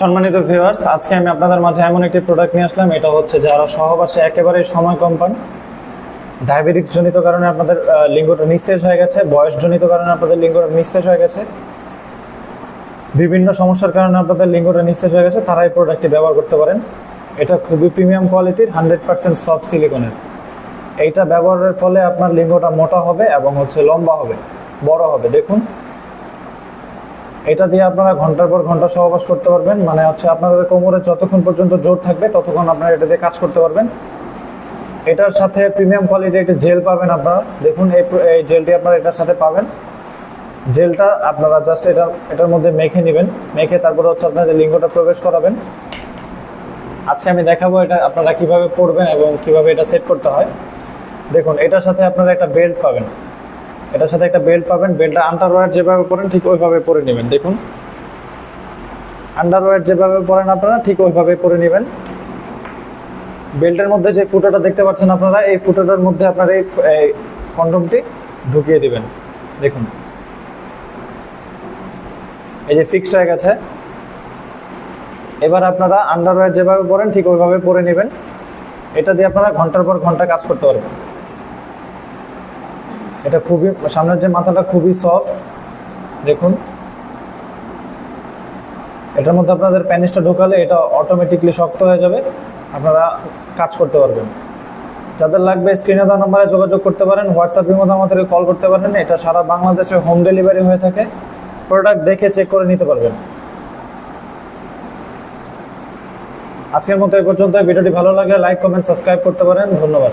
সম্মানিত ভিউয়ার্স আজকে আমি আপনাদের মাঝে এমন একটি প্রোডাক্ট নিয়ে আসলাম। এটা হচ্ছে যারা সহবাসে একেবারে সময় কম পান। ডায়াবেটিক্স জনিত কারণে আপনাদের লিঙ্গটা নিস্তেজ হয়ে গেছে, বয়স জনিত কারণে আপনাদের লিঙ্গটা নিস্তেজ হয়ে গেছে। বিভিন্ন সমস্যার কারণে আপনাদের লিঙ্গটা নিস্তেজ হয়ে গেছে তারা এই প্রোডাক্টটি ব্যবহার করতে পারেন। এটা খুবই প্রিমিয়াম কোয়ালিটির হান্ড্রেড পার্সেন্ট সফট সিলিকনের এইটা ব্যবহারের ফলে আপনার লিঙ্গটা মোটা হবে এবং হচ্ছে লম্বা হবে, বড় হবে। দেখুন এটা দিয়ে আপনারা ঘণ্টার পর ঘণ্টা সহবাস করতে পারবেন। মানে হচ্ছে আপনাদের কোমরে যতক্ষণ পর্যন্ত জোর থাকবে, ততক্ষণ আপনারা এটা দিয়ে কাজ করতে পারবেন। এটার সাথে প্রিমিয়াম কোয়ালিটির একটা জেল পাবেন আপনারা। দেখুন, এই এই জেলটি আপনারা এটার সাথে পাবেন। জেলটা আপনারা জাস্ট এটা, এটার মধ্যে মেখে নেবেন। মেখে তারপরে হচ্ছে আপনাদের লিঙ্গটা প্রবেশ করাবেন। আজকে আমি দেখাবো এটা আপনারা কীভাবে পরবেন এবং কীভাবে এটা সেট করতে হয়। দেখুন, এটার সাথে আপনারা একটা বেল্ট পাবেন। এটার সাথে একটা বেল্ট পাবেন। বেল্টটা আন্ডারওয়্যার যেভাবে পরেন ঠিক ওইভাবে পরে নেবেন। দেখুন। আন্ডারওয়্যার যেভাবে পরেন আপনারা, ঠিক ওইভাবে পরে নেবেন। বেল্টের মধ্যে যে ফুটোটা দেখতে পাচ্ছেন আপনারা, এই ফুটোটার মধ্যে আপনারা এই কন্ডমটি ঢুকিয়ে দিবেন। দেখুন। এই যে ফিক্সড হয়ে গেছে। এবার আপনারা আন্ডারওয়্যার যেভাবে পরেন, ঠিক ওইভাবে পরে নেবেন। এটা দিয়ে আপনারা ঘণ্টার পর ঘণ্টা কাজ করতে পারবেন। এটা খুবই, সামনের যে মাথাটা খুবই সফট দেখুন। এটার মধ্যে আপনাদের প্যানিসটা ঢোকালে এটা অটোমেটিকলি শক্ত হয়ে যাবে, আপনারা কাজ করতে পারবেন। যাদের লাগবে স্ক্রিনে দেওয়া নম্বরে যোগাযোগ করতে পারেন হোয়াটসঅ্যাপের মধ্যে আমাদেরকে কল করতে পারেন, এটা সারা বাংলাদেশে হোম ডেলিভারি হয়ে থাকে প্রোডাক্ট দেখে চেক করে নিতে পারবেন। আজকের মতো এই পর্যন্ত ভিডিওটি ভালো লাগলে লাইক কমেন্ট সাবস্ক্রাইব করতে পারেন, ধন্যবাদ।